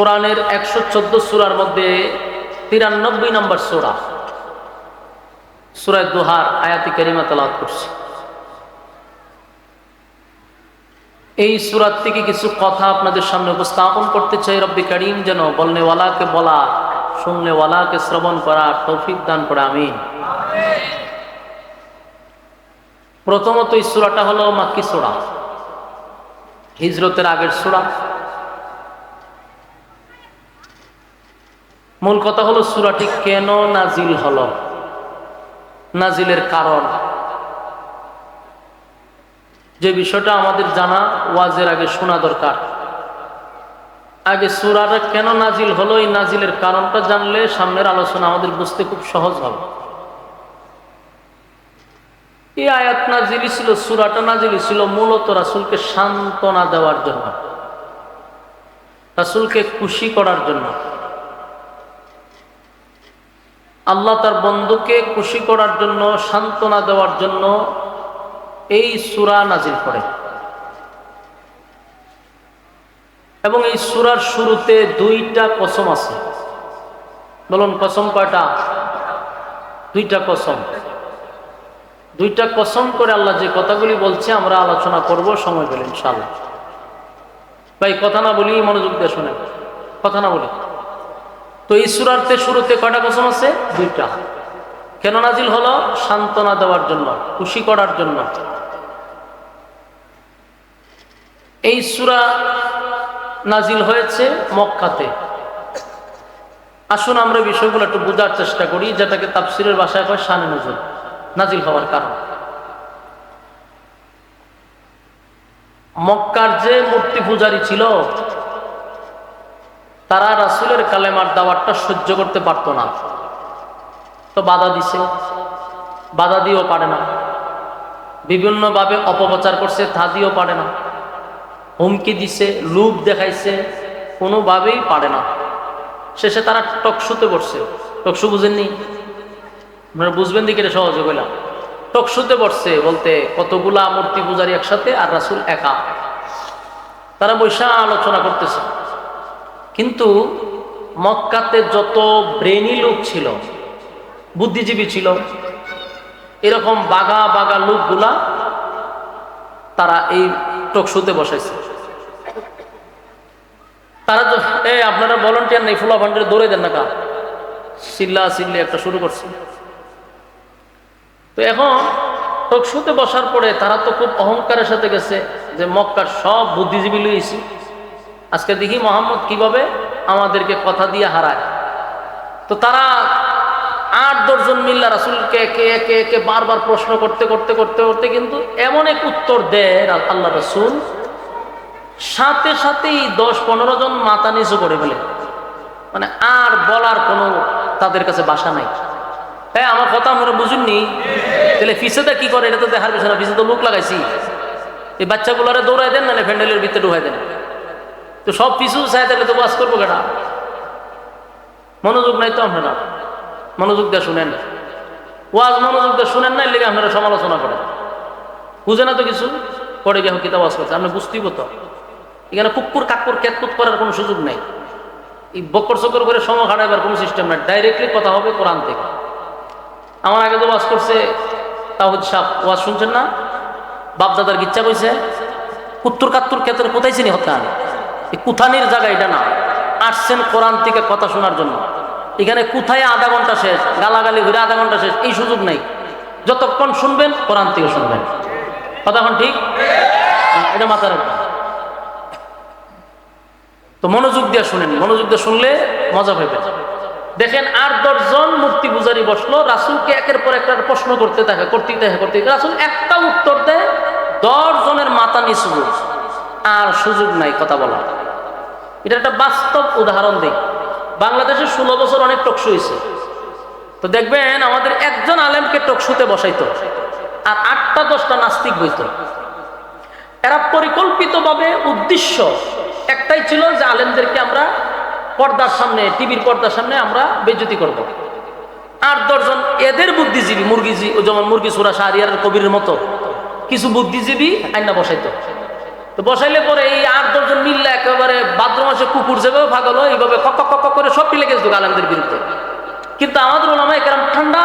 কোরআনের একশো চোদ্দ সুরার মধ্যে তিরানব্বই নম্বর সুরা সুরায় দোহার, আয়াতি কারিমা তালাত করছি। এই সুরাত থেকে কিছু কথা আপনাদের সামনে উপস্থাপন করতে চাই রব্বি করিম, যেন বলনেওয়ালাকে বলা, শুননেওয়ালাকে শ্রবণ করা তৌফিক দান করে আমি প্রথমত এই সুরাটা হলো মাক্কি সুরা, হিজরতের আগের সুরা। মূল কথা হলো সুরাটি কেন নাজিল হল? নাজিলের কারণ। যে বিষয়টা আমাদের জানা, ওয়াজের আগে শোনা দরকার। আগে সুরাটা কেন নাজিল হলো, এই নাজিলের কারণটা জানলে সামনের আলোচনা আমাদের বুঝতে খুব সহজ হবে। এই আয়াত নাজিলি ছিল, সুরাটা নাজিলি ছিল মূলত রাসুলকে সান্ত্বনা দেওয়ার জন্য। রাসুলকে খুশি করার জন্য। আল্লাহ তার বন্ধুকে খুশি করার জন্য, সান্ত্বনা দেওয়ার জন্য এই সুরা নাজিল করে। এবং এই সুরার শুরুতে দুইটা কসম আছে। বলুন, কসম কয়টা? দুইটা কসম। দুইটা কসম করে আল্লাহ যে কথাগুলি বলছে, আমরা আলোচনা করব, সময় পেলে ইনশাল্লাহ ভাই, কথা না বলি, মনোযোগ দিয়ে শোনেন। কথা না বলি। তো এই শুরুতে কয়টা কসম আছে? দুইটা। কেন নাজিল হলো? সান্ত্বনা দেওয়ার জন্য, খুশি করার জন্য। এই সুরা নাজিল হয়েছে মক্কাতে। আসুন আমরা বিষয়গুলো একটু বোঝার চেষ্টা করি, যেটাকে তাফসিরের বাসায় কয় শানে নজর নাজিল হওয়ার কারণ। মক্কার যে মূর্তি পূজারী ছিল তারা রাসুলের কালেমার দাওয়াতটা সহ্য করতে পারত না। তো বাধা দিছে। বাধা দিয়েও পারে না। বিভিন্নভাবে অপপ্রচার করছে, তা দিয়েও পারে না। হুমকি দিছে, লুপ দেখাইছে, কোনোভাবেই পারে না। শেষে তারা টকশুতে বসছে টকশু বুঝেননি? আপনারা বুঝবেন দিকে সহজে বললাম টকশুতে বসছে বলতে কতগুলা মূর্তি পূজারি একসাথে আর রাসুল একা। তারা বৈশা আলোচনা করতেছে। কিন্তু মক্কাতে যত ব্রেনি লোক ছিল, বুদ্ধিজীবী ছিল, এরকম বাগা বাগা লোকগুলা তারা এই টকশুতে বসাইছে। তারা তো, এ, আপনারা ভলেন্টিয়ার নেই, ফুলা ভান্ডারে দৌড়ে দেন না কা? চিল্লা চিল্লি একটা শুরু করছে। তো এখন টকশুতে বসার পরে তারা তো খুব অহংকারের সাথে গেছে যে মক্কার সব বুদ্ধিজীবী লইছি আজকে দেখি মোহাম্মদ কীভাবে আমাদেরকে কথা দিয়ে হারায়। তো তারা আট দশজন মিল্লা রাসুলকে একে একে একে বারবার প্রশ্ন করতে করতে করতে করতে কিন্তু এমন এক উত্তর দেয় আল্লাহ রাসুল, সাথে সাথেই দশ পনেরো জন মাথা নিচু করে ফেলে। মানে আর বলার কোনো তাদের কাছে বাসা নাই। হ্যাঁ আমার কথা আমরা বুঝুননি? তাহলে ফিসেটা কি করে? এটা তো দেখার বিষয় না। ফিসে তো লোক লাগাইছি। এই বাচ্চাগুলোরে দৌড়াই দেন না ফ্যান্ডেলের ভিতরে ঢুকাই দেন। তো সব পিছু চাই তাহলে তো বাস করব কেটা মনোযোগ নাই তো আপনারা? মনোযোগ দিয়ে শুনেন। ওয়াজ মনোযোগ দিয়ে শুনেন না লেগে আপনারা সমালোচনা করেন। বুঝে না তো কিছু? পরে গিয়ে কিতাব ওয়াজ করছে। আপনি বুঝতেই তো এখানে কুকুর কাকুর ক্যাতকুত করার কোনো সুযোগ নাই। এই বকর চকর করে সময় খাটাইবার কোনো সিস্টেম নাই। ডাইরেক্টলি কথা হবে কোরআন থেকে। আমার আগে তো ওয়াজ করছে তাহিদ সাহ ওয়াজ শুনছেন না? বাপদাদার গিচ্ছা কইছে, কুত্তুর কাত্তুর ক্ষেত্রে কোথায় চিনি হত্যা এই কুথানির জায়গা এটা না। আসছেন কোরআন থেকে কথা শোনার জন্য। এখানে কোথায় আধা ঘণ্টা শেষ, গালাগালি ঘুরে আধা ঘণ্টা শেষ, এই সুযোগ নেই। যতক্ষণ শুনবেন, কোরআন থেকে শুনবেন। কথা ঠিক? এটা মাথায় রাখবেন। তো মনোযোগ দিয়ে শুনেন। মনোযোগ দিয়ে শুনলে মজা পাইবে দেখেন আট দশজন মূর্তি পূজারি বসল, রাসুলকে একের পর একটা প্রশ্ন করতে থাকে করতে থাকে করতে রাসুল একটা উত্তর দেয়, দশ জনের মাথা নিচু। আর সুযোগ নাই কথা বলা এটা একটা বাস্তব উদাহরণ দিই। বাংলাদেশে ষোলো বছর অনেক টকশো হয়েছে। তো দেখবেন আমাদের একজন আলেমকে টকশুতে বসাইতো, আর আটটা দশটা নাস্তিক বইত। এরা পরিকল্পিতভাবে উদ্দেশ্য একটাই ছিল যে আলেমদেরকে আমরা পর্দার সামনে, টিভির পর্দার সামনে আমরা বেজ্জতি করব। আট দশজন এদের বুদ্ধিজীবী, মুরগিজি যেমন মুরগি সুরা শাহরিয়ার কবিরের মতো, কিছু বুদ্ধিজীবী আইনা বসাইতো। তো বসাইলে পরে এই আট দশজন মিললে একেবারে ভাদ্র মাসে কুকুর যেভাবে ভাগল এইভাবে কক করে সব মিলে গেছিল আলেমদের বিরুদ্ধে। কিন্তু আমাদের ওলামা একরাম ঠান্ডা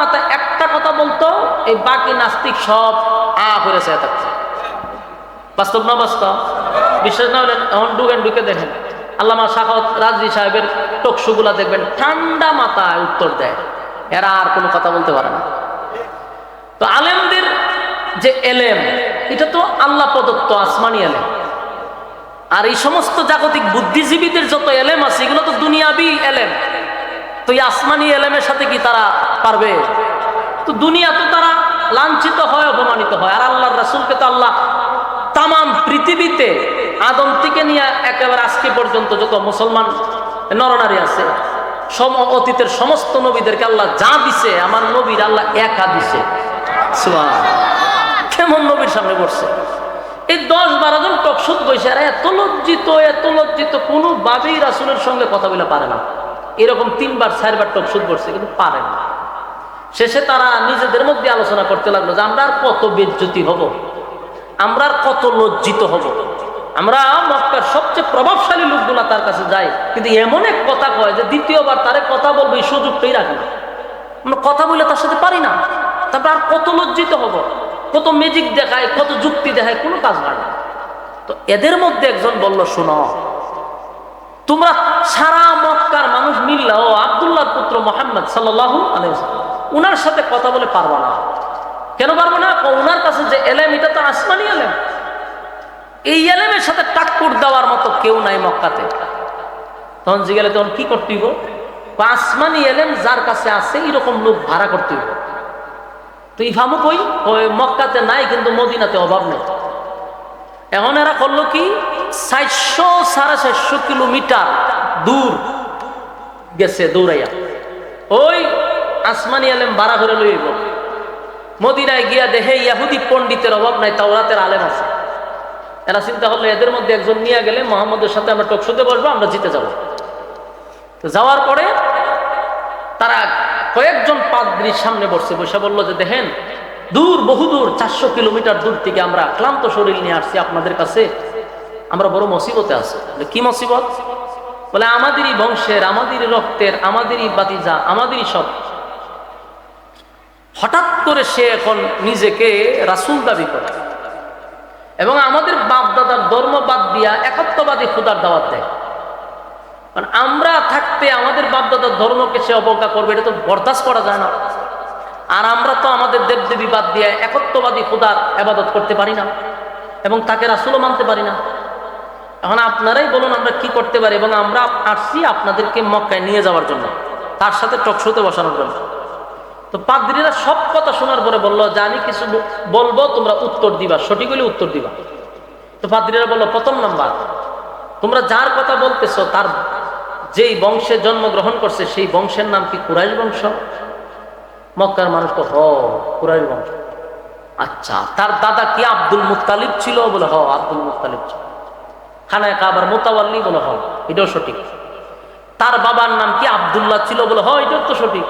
মাথায় একটা কথা বলতো, এই বাকি নাস্তিক সব আ করে চেয়ে থাকছে বাস্তব না বাস্তব? বিশ্বাস না হলে এখন ঢুকেন, ঢুকে দেখেন। আল্লামা শাহত রাজি সাহেবের টকশুগুলা দেখবেন, ঠান্ডা মাথায় উত্তর দেয়। এরা আর কোনো কথা বলতে পারে না। তো আলেমদের যে এলেম এটা তো আল্লাহ প্রদত্ত আসমানি এলেম আর এই সমস্ত জাগতিক বুদ্ধিজীবীদের যত এলেম আছে, এগুলো তো দুনিয়াবি এলেম তো এই আসমানি এলেমের সাথে কি তারা পারবে? তো দুনিয়া তো তারা লাঞ্ছিত হয়, অপমানিত হয়। আর আল্লাহর রাসুলকে তো আল্লাহ তামাম পৃথিবীতে, আদম থেকে নিয়ে একেবারে আজকে পর্যন্ত যত মুসলমান নরনারী আছে, সম অতীতের সমস্ত নবীদেরকে আল্লাহ যা দিছে, আমার নবীর আল্লাহ একা দিছে। কেমন নবীর সামনে বসছে এই দশ বারো জন টকসুদ বসে আর এত লজ্জিত এত লজ্জিত, কোনো ভাবেই রাসুলের সঙ্গে কথা বলে পারে না। এরকম তিনবার, চারবার টকসুদ বসছে, কিন্তু পারে না। শেষে তারা নিজেদের মধ্যে আলোচনা করতে লাগল যে, আমরা আর কত বেজ্জতি হব? আমরা আর কত লজ্জিত হব? আমরা মক্কার সবচেয়ে প্রভাবশালী লোকগুলা তার কাছে যাই। কিন্তু এমন এক কথা কয় যে, দ্বিতীয়বার তারে কথা বলব, এই সুযোগটাই রাখে না। আমরা কথা বলে তার সাথে পারি না। তারপর আর কত লজ্জিত হব? কত ম্যাজিক দেখায়, কত যুক্তি দেখায়, কোনো কাজ হয় না। তো এদের মধ্যে একজন বলল, শোনো, তোমরা সারা মক্কার মানুষ মিললা। ও আবদুল্লাহ পুত্র মোহাম্মদ সাল্লাহু উনার সাথে কথা বলে পারব না। কেন পারব না? ওনার কাছে যে এলেম, এটা তো আসমানি এলেম। এই এলেমের সাথে টাক্কুর দেওয়ার মতো কেউ নাই মক্কাতে। তখন জিগেলে তখন কি করতে হইব? আসমানি এলেম যার কাছে আছে এরকম লোক ভাড়া করতে হইব। তো ইফামু কই? ওই মক্কাতে নাই, কিন্তু মদিনাতে অভাব নেই। এখন এরা করল কি? চারশো সাড়ে চারশো কিলোমিটার দূর গেছে দৌড়াইয়া। ওই আসমানি আলেম ভাড়া করে লইব মদিনায় গিয়া দেখে ইয়াহুদি পণ্ডিতের অভাব নাই, তাওরাতের আলেম আছে। এরা চিন্তা করল, এদের মধ্যে একজন নিয়ে গেলে মোহাম্মদের সাথে আমরা টকশুতে বসবো, আমরা জিতে যাব। তো যাওয়ার পরে তারা কয়েকজন পাদ্রির সামনে বসছে বসে বলল যে, দেখেন, দূর বহু দূর চারশো কিলোমিটার দূর থেকে আমরা ক্লান্ত শরীর নিয়ে আসছি আপনাদের কাছে। আমরা বড় মসিবতে আছি। কি মসিবত? বলে, আমাদেরই বংশের আমাদেরই রক্তের, আমাদেরই বাতিজা, আমাদেরই সব। হঠাৎ করে সে এখন নিজেকে রাসুল দাবি করে এবং আমাদের বাপ দাদার ধর্ম বাদ দিয়া একত্ববাদী খুদার দাওয়াত দেয়। কারণ আমরা থাকতে আমাদের বাপদাদার ধর্মকে সে অবজ্ঞা করবে, এটা তো বরদাস্ত করা যায় না। আর আমরা তো আমাদের দেবদেবী বাদ দিয়ে একত্ববাদী খুদার আবাদত করতে পারি না এবং তাকে রাসুলও মানতে পারি না। এখন আপনারাই বলুন আমরা কি করতে পারি এবং আমরা আসছি আপনাদেরকে মক্কায় নিয়ে যাওয়ার জন্য, তার সাথে টকশোতে বসানোর জন্য। তো পাদ্রীরা সব কথা শোনার পরে বলল, যে আমি কিছু বলব, তোমরা উত্তর দিবা, সঠিক হলে উত্তর দিবা। তো পাদ্রীরা বলল, প্রথম নাম্বার, তোমরা যার কথা বলতেছো, তার যেই বংশে জন্মগ্রহণ করছে, সেই বংশের নাম কি কুরাইশ বংশ? মক্কার মানুষ তো, হ বংশ। আচ্ছা তার দাদা কি আব্দুল মুতালিব ছিল বলে, হ, আব্দুল মুতালিব ছিল। খানায় কাবার মোতাবাল্লি বলে, হ, এটাও সঠিক। তার বাবার নাম কি আবদুল্লাহ ছিল বলে হয় এটাও তো সঠিক।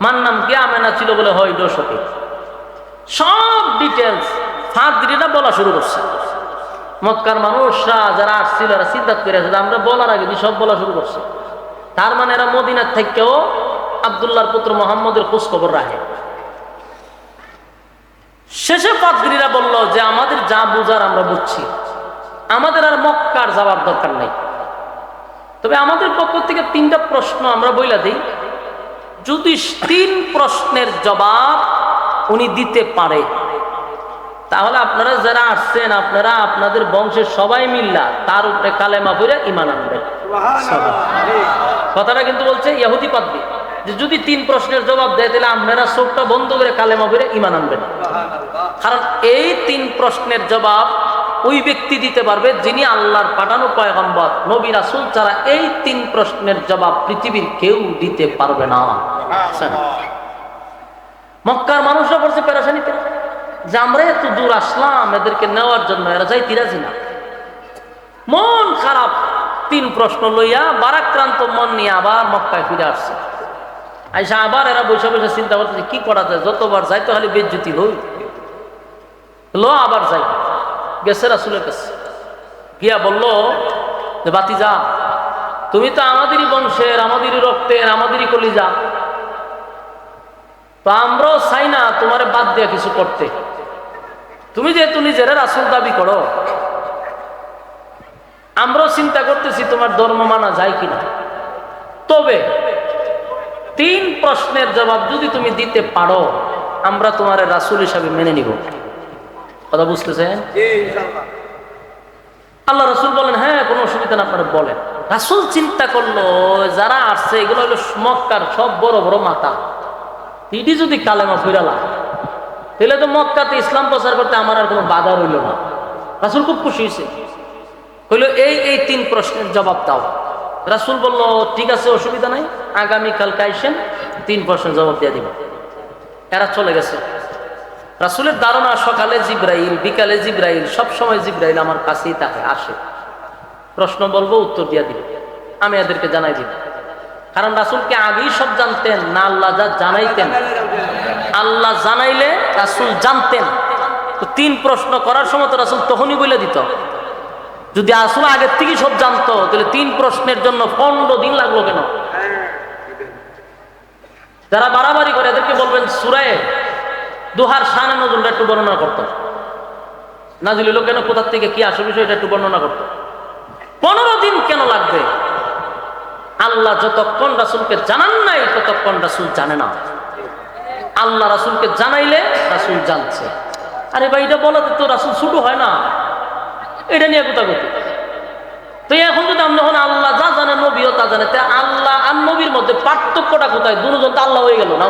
মার নাম কি আমেনা ছিল বলে হয় এটাও সঠিক। সব ডিটেলস ফাঁদরিরা বলা শুরু করছে। মক্কার মানুষরা যারা আসছিল, এরা সিদ্ধাত করে আসছে আমরা বলার আগে সব বলা শুরু করছে। তার মানে এরা মদিনার থেকেও আবদুল্লাহর পুত্র মোহাম্মদের খোঁজ খবর রাখে। শেষে পাদ্রীরা বলল যে, আমাদের যা বুঝার আমরা বুঝছি। আমাদের আর মক্কার যাওয়ার দরকার নাই। তবে আমাদের পক্ষ থেকে তিনটা প্রশ্ন আমরা বইলা দিই। যদি তিন প্রশ্নের জবাব উনি দিতে পারে তাহলে আপনারা যারা আসছেন, আপনারা আপনাদের বংশের সবাই মিল্লা, তার উপরে কালেমা বইরা ইমান আনবেন কথাটা কিন্তু বলছে ইয়াহুদি পাদ্রি যে যদি তিন প্রশ্নের জবাব দেয়, তাহলে আপনারা চোখটা বন্ধ করে কালেমা বইরা ইমান আনবেন। কারণ এই তিন প্রশ্নের জবাব ওই ব্যক্তি দিতে পারবে যিনি আল্লাহর পাঠানো পয়গম্বর, নবী রাসুল ছাড়া এই তিন প্রশ্নের জবাব পৃথিবীর কেউ দিতে পারবে না। মক্কার মানুষরা পড়ছে পেরাশানিতে যে আমরা এত দূর আসলাম, এদেরকে নেওয়ার জন্য, এরা যাই তিরাজি না। মন খারাপ, তিন প্রশ্ন লইয়া বারাক্রান্ত মন নিয়ে আবার মক্কায় ফিরে আসছে। আইসা আবার এরা বসে বসে চিন্তা করতেছে কি করা যায়, যতবার যাই তো খালি বেজ্জুতি হই। ল আবার যাই। গেছে রাসুলের কাছে। গিয়া বলল যে বাতি যা তুমি তো আমাদেরই বংশের, আমাদেরই রক্তের, আমাদেরই কলিজা। তো আমরাও চাই না তোমার বাদ দিয়া কিছু করতে। তুমি যেহেতু নিজের রাসুল দাবি করো আমরাও চিন্তা করতেছি তোমার ধর্ম মানা যায় কিনা। তবে তিন প্রশ্নের জবাব যদি তুমি দিতে পারো আমরা তোমার রাসুল হিসাবে মেনে নিব। কথা বুঝতেছেন? আল্লাহ রাসুল বলেন হ্যাঁ কোনো অসুবিধা না আপনারা বলেন। রাসুল চিন্তা করল যারা আসছে এগুলো হলো মক্কার সব বড় বড় মাথা ইডি যদি কালেমা ফিরালা তাহলে তো মক্কাতে ইসলাম প্রচার করতে আমার আর কোনো বাধা রইল না। রাসুল খুব খুশি হয়েছে। হইল এই এই তিন প্রশ্নের জবাব দাও। রাসুল বলল, ঠিক আছে, অসুবিধা নাই, আগামীকালকে আইসেন, তিন প্রশ্নের জবাব দিয়ে দিব। এরা চলে গেছে। রাসুলের ধারণা, সকালে জিব্রাইল, বিকালে জিব্রাইল, সব সময় জিব্রাইল আমার কাছেই তাকে আসে। প্রশ্ন বলব, উত্তর দিয়ে দিব। আমি এদেরকে জানাই দিব। কারণ রাসুলকে আগেই সব জানতেন, না আল্লাহ যা জানাইতেন আল্লাহ জানাইলে রাসুল জানতেন। তো তিন প্রশ্ন করার সময় তো রাসুল তখনই বলে দিত। যদি আসলে আগের থেকেই সব জানতো, তাহলে তিন প্রশ্নের জন্য পনেরো দিন লাগল কেন? যারা বাড়াবাড়ি করে, এদেরকে বলবেন সুরায় দুহার সানে নজরুলটা একটু বর্ণনা করতো। নাজিল কেন? কোথার থেকে কি আসে বিষয়টা একটু বর্ণনা করতো। পনেরো দিন কেন লাগবে? আল্লাহ যতক্ষণ রাসুলকে জানান নাই, ততক্ষণ রাসুল জানে না। আল্লাহ রাসুলকে জানাইলে রাসুল জানছে। আরে ভাই এটা বলাতে তো রাসুল শুরু হয় না। এটা নিয়ে কোথা গতি তো এখন যদি আমরা যখন আল্লাহ যা জানে নবীও তা জানে তা আল্লাহ আর নবীর মধ্যে পার্থক্যটা কোথায়? দুজন তো আল্লাহ হয়ে গেল না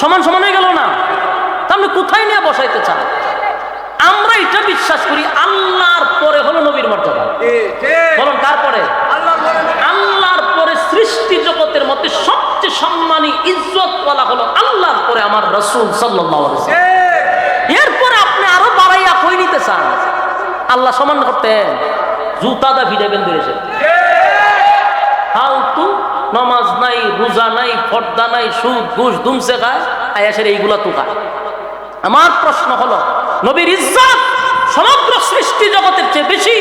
সমান সমান হয়ে গেল না? তাহলে কোথায় নিয়ে বসাইতে চান? আমরা এটা বিশ্বাস করি আল্লাহর পরে হলো নবীর মর্যাদা। বলুন তারপরে আল্লাহর পরে সৃষ্টি জগতের মধ্যে সবচেয়ে সম্মানী ইজ্জত বলা হলো আল্লাহর পরে আমার রসুল সাল্লাহ এরপরে আপনি আরও বাড়াইয়া কই নিতে চান? আল্লাহ সমান করতেন জুতাদা ভিড়াবেন দিয়েছে ফালতু, নমাজ নাই, রোজা নাই ফর্দা নাই, সুদ, ঘুষ, দুমসে খায় আয়াসের এইগুলা তো খায়। আমার প্রশ্ন হলো, নবীর ইজ্জত সমগ্র সৃষ্টি জগতের চেয়ে বেশি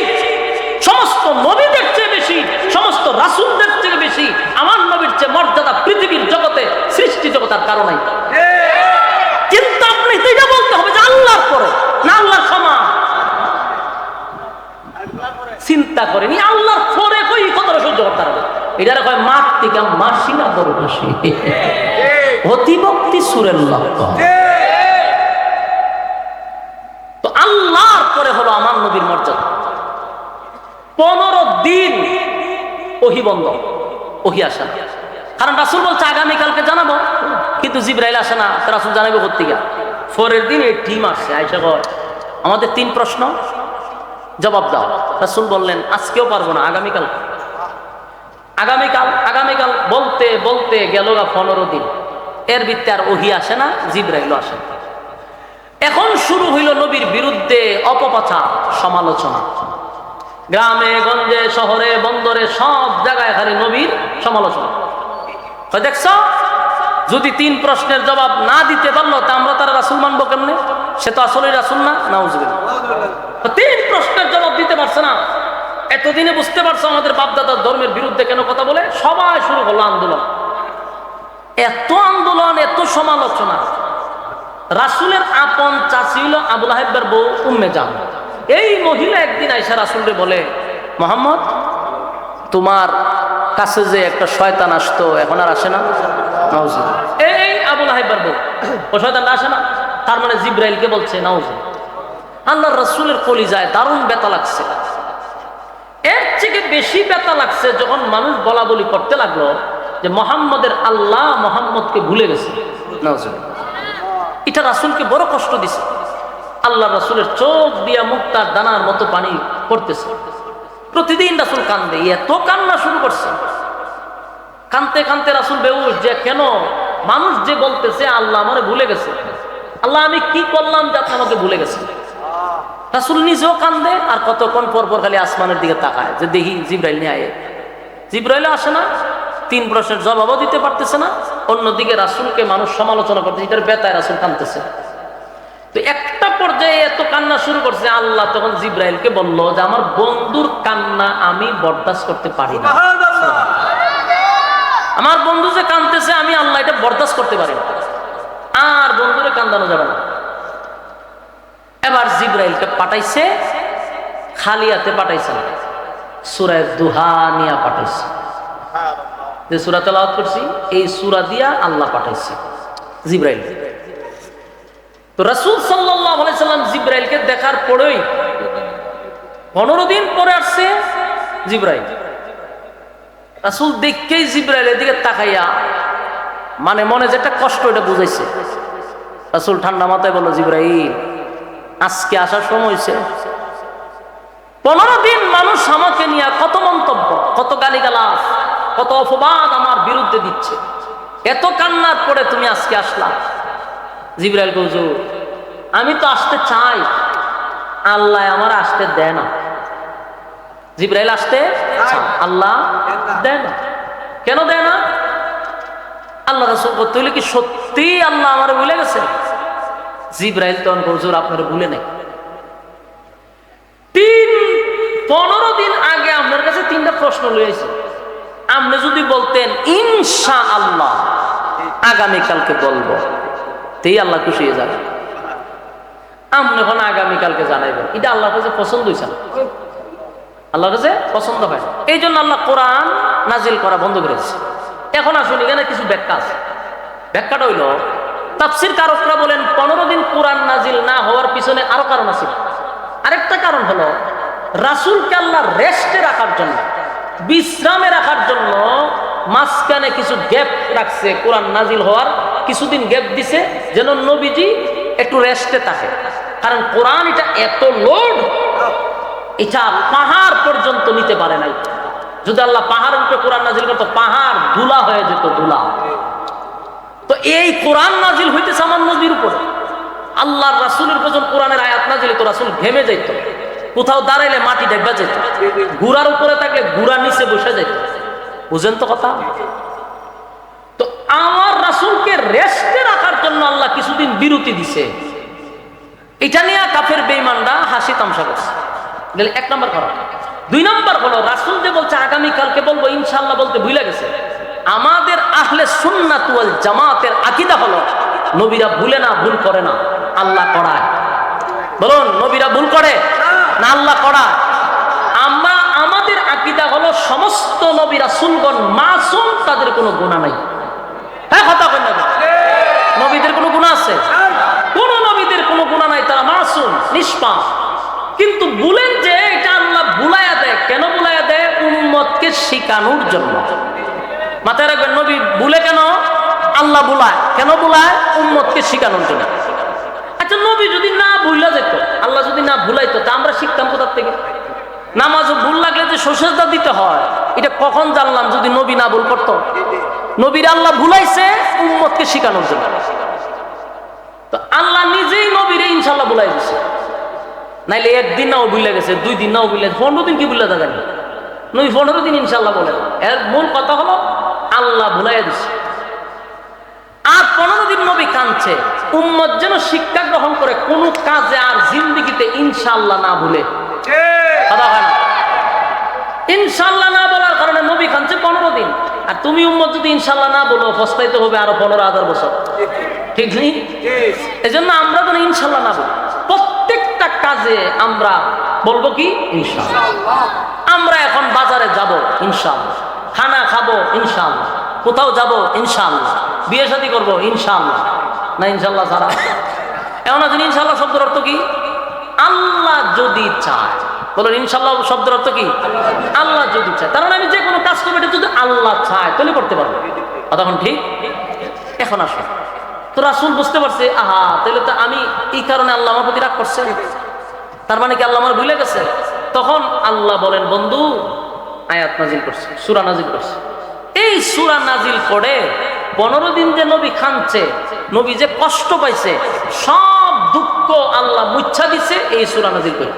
সমস্ত নবীদের চেয়ে বেশি, সমস্ত রাসুলদের চেয়ে বেশি আমার নবীর চেয়ে মর্যাদা পৃথিবীর জগতে, সৃষ্টি জগতার কারণে। কিন্তু আপনি এটা বলতে হবে যে আল্লাহর পরে, না আল্লাহর সমান। চিন্তা করেনি আল্লাহর পরে কই সহ্য করতে পারবে? কয় মাসি না অতিভক্তি সুরের লক্ষ্য। তো আল্লাহর পরে হলো আমার নবীর মর্যাদা। পনেরো দিন ওহি বন্ধ, ওহি আসে কারণ রাসুল বলছে, আগামীকালকে জানাব। কিন্তু জিব্রাইল আসে না রাসুল জানাব কোথেকে পরের দিন এই টিম আসছে আইসা কয়, আমাদের তিন প্রশ্ন, জবাব দাও। রাসুল বললেন, আজকেও পারব না, আগামীকাল। আগামীকাল আগামীকাল বলতে বলতে গেল গা পনেরো দিন। এর ভিত্তে আর ওহি আসে না জিব্রাইল আসে এখন শুরু হইল নবীর বিরুদ্ধে অপপ্রচার, সমালোচনা। গ্রামে, গঞ্জে, শহরে, বন্দরে, সব জায়গায় খালি নবীর সমালোচনা। দেখছ? যদি তিন প্রশ্নের জবাব না দিতে পারল, তা আমরা তারা রাসুল মানবো কেমনে? সে তো আসলে রাসুল না নাউজুবিল তিন প্রশ্নের জবাব দিতে পারছে না। এতদিনে বুঝতে পারছ আমাদের বাপদাদার ধর্মের বিরুদ্ধে কেন কথা বলে? সবাই শুরু করল আন্দোলন। এত আন্দোলন, এত সমালোচনা। রাসুলের আপন চাষি হলো আবুল হাইবার বউ উম্মে যান এই মহিলা একদিন আইসা রাসুলরে বলে, মোহাম্মদ, তোমার কাছে যে একটা শয়তান আসতো, এখন আর আসে না? এই আবুল হাইবার বউ। ও শয়তানটা আসে না? তার মানে জিব্রাইলকে বলছে, নাউজ। আল্লাহ রসুলের কলি যায় দারুণ বেতা লাগছে। এর থেকে বেশি বেতা লাগছে যখন মানুষ বলা বলি করতে লাগল যে মোহাম্মদের আল্লাহ মোহাম্মদকে ভুলে গেছে। এটা রাসুলকে বড় কষ্ট দিছে। আল্লাহ রাসুলের চোখ দিয়া মুক্তার দানার মতো পানি পড়তেছে। প্রতিদিন রাসুল কান্দে, এত কান্না শুরু করছে। কানতে কানতে রাসুল বেউস যে, কেন? মানুষ যে বলতেছে, আল্লাহ আমারে ভুলে গেছে। আল্লাহ, আমি কি করলাম যে আপনি আমাকে ভুলে গেছে রাসুল নিজেও কান্দে আর কতক্ষণ পর পর খালি আসমানের দিকে তাকায় যে, দেখি, জিব্রাইল নিয়ে আয়ে। জিব্রাইল আসে না, তিন প্রশ্নের জবাবও দিতে পারতেছে না। অন্যদিকে রাসুলকে মানুষ সমালোচনা করতেছে, এটার বেতায় রাসুল কানতেছে তো একটা পর্যায়ে এত কান্না শুরু করছে আল্লাহ তখন জিব্রাইলকে বলল যে আমার বন্ধুর কান্না আমি বরদাস্ত করতে পারি না। আমার বন্ধু যে কান্দতেছে আমি আল্লাহ এটা বরদাস্ত করতে পারি না। আর বন্ধুরে কান্দানো যাবে না। এবার জিব্রাইলকে পাঠাইছে খালি হাতে পাঠাইছে। না সুরায় দুহা নিয়া পাঠাইছে যে সুরা তেলাওয়াত করছি এই সুরা দিয়া আল্লাহ পাঠাইছে জিব্রাইল তো রাসূল আলাইহি সাল্লাম জিব্রাইলকে দেখার পরেই পনেরো দিন পরে আসছে জিব্রাইল। রাসূল দেখকেই জিব্রাইলের দিকে তাকাইয়া মানে মনে যেটা কষ্ট এটা বুঝাইছে। রাসূল ঠান্ডা মাথায় বলল, জিব্রাইল, আজকে আসার সময় হয়েছে পনেরো দিন মানুষ আমাকে নিয়ে কত মন্তব্য, কত গালিগালাজ, কত অপবাদ আমার বিরুদ্ধে দিচ্ছে। এত কান্নার পরে তুমি আজকে আসলা। জিব্রাইল হুজুর, আমি তো আসতে চাই। আল্লাহ আমার আসতে দেয় না। জিব্রাইল আসতে আল্লাহ দেয় না। কেন দেয় না? আল্লাহ রসুল করতে হইলে কি সত্যি আল্লাহ আমার ভুলে গেছে? জিব্রাইল তখন হুজুর, আপনার ভুলে নেই। তিন, পনেরো দিন আগে আপনার কাছে তিনটা প্রশ্ন লইয়াছে আপনি যদি বলতেন ইনশা আল্লাহ আগামীকালকে বলব। তেই আল্লাহ খুশি হয়ে যাবে। আপনি এখন আগামীকালকে জানাইবেন এটা আল্লাহর কাছে পছন্দ হয়েছে না? আল্লাহর কাছে পছন্দ হয়। এই জন্য আল্লাহ কোরআন নাজিল করা বন্ধ করেছে এখন আসুন, এখানে কিছু ব্যাখ্যা আছে। ব্যাখ্যাটা হইল, তাফসির কারকরা বলেন, পনেরো দিন কোরআন নাজিল না হওয়ার পিছনে আরও কারণ আছে। আরেকটা কারণ হলো, রাসুলকে আল্লাহ রেস্টে রাখার জন্য, বিশ্রামে রাখার জন্য মাঝখানে কিছু গ্যাপ রাখছে কোরআন নাজিল হওয়ার কিছুদিন গ্যাপ দিছে যেন নবীজি একটু রেস্টে থাকে। কারণ কোরআন এটা এত লোড এটা পাহাড় পর্যন্ত নিতে পারে নাই। যদি আল্লাহ পাহাড়ের উপরে কোরআন নাজিল করতো, পাহাড় ধুলা হয়ে যেত, ধুলা। তো এই কোরআন নাজিল হইতেছে আমার নদীর উপরে। আল্লাহর রাসুলের পেছন কোরআনের আয়াত নাজিল তো রাসুল ঘেমে যাইত। কোথাও দাঁড়াইলে মাটি ডেবা যেত। গুড়ার উপরে থাকলে গুড়া নিচে বসে যেত বুঝেন তো কথা? আমার রাসুলকে রেস্টে রাখার জন্য আল্লাহ কিছুদিন বিরতি দিছে। এটা নিয়ে কাফের বেইমানরা হাসি তামসা করছে। এক নম্বর কারণ দুই নম্বর হলো, রাসুল যে বলছে, আগামীকালকে বলব ইনশাল্লাহ বলতে ভুলে গেছে। আমাদের আহলে সুন্নাত ওয়াল জামাতের আকিদা হলো, নবীরা ভুলে না, ভুল করে না, আল্লাহ করায়। বলুন, নবীরা ভুল করে না, আল্লাহ করায়? আমরা, আমাদের আকিদা হলো, সমস্ত নবীরা সুলগন মাসুম, তাদের কোনো গুণা নাই। হ্যাঁ কথা কোনো বুলায়া দেয় শিখানোর জন্য। মাথায় আচ্ছা যদি না ভুলা যেত, আল্লাহ যদি না ভুলাইতো, তা আমরা শিখতাম কোথার থেকে? নামাজ ভুল লাগলে যে সসেজদা দিতে হয়, এটা কখন জানলাম যদি নবী না ভুল করতো? নবীর আল্লাহ ভুলাইছে উম্মতকে শিখানোর জন্য। তো আল্লাহ নিজেই নবীরে ইনশাল্লাহ ভুলাই দিছে। নাইলে একদিন নাও ভুলে গেছে দুই দিন নাও ভুলে পনেরো দিন কি ভুলে থাকেন? নবী পনেরো দিন ইনশাল্লাহ বলে এর মূল কথা হলো আল্লাহ ভুলাই দিছে। আর পনেরো দিন নবী কাঁদছে। উম্মত যেন শিক্ষা গ্রহণ করে কোন কাজে আর জিন্দিগিতে ইনশাল্লাহ না ভুলে। ইনশাল্লাহ না বলার কারণে নবী কাঁদছে পনেরো দিন। আর তুমি উম্মত যদি ইনশাল্লাহ না বলো পস্তাইতে হবে আরও পনেরো হাজার বছর। ঠিক নেই? এই জন্য আমরা যেন ইনশাল্লাহ না বলি। প্রত্যেকটা কাজে আমরা বলব কি? আমরা এখন বাজারে যাব ইনশাল্লাহ খানা খাব ইনশাল্লাহ কোথাও যাব ইনশাল্লাহ বিয়ে শাদী করব ইনশাল্লাহ না ইনশাল্লাহ ছাড়া। এমন আছেন ইনশাল্লাহ শব্দের অর্থ কি? আল্লাহ যদি চায় বলুন, ইনশাল্লাহ শব্দের অর্থ কি? আল্লাহ যদি চায়। তার মানে আমি যে কোনো কাজ করব যদি আল্লাহ চায়, তাহলে করতে পারব। তখন ঠিক? এখন আসো। তো রাসুল বুঝতে পারছে, আহা, তাহলে তো আমি এই কারণে আল্লাহ আমার প্রতি রাগ করছে। তার মানে কি আল্লাহ আমার ভুলে গেছে? তখন আল্লাহ বলেন, বন্ধু, আয়াত নাজিল করছে, সুরা নাজিল করছে। এই সুরা নাজিল করে পনেরো দিন যে নবী খানছে, নবী যে কষ্ট পাইছে, সব দুঃখ আল্লাহ মুচ্ছা দিছে, এই সুরা নাজিল করে।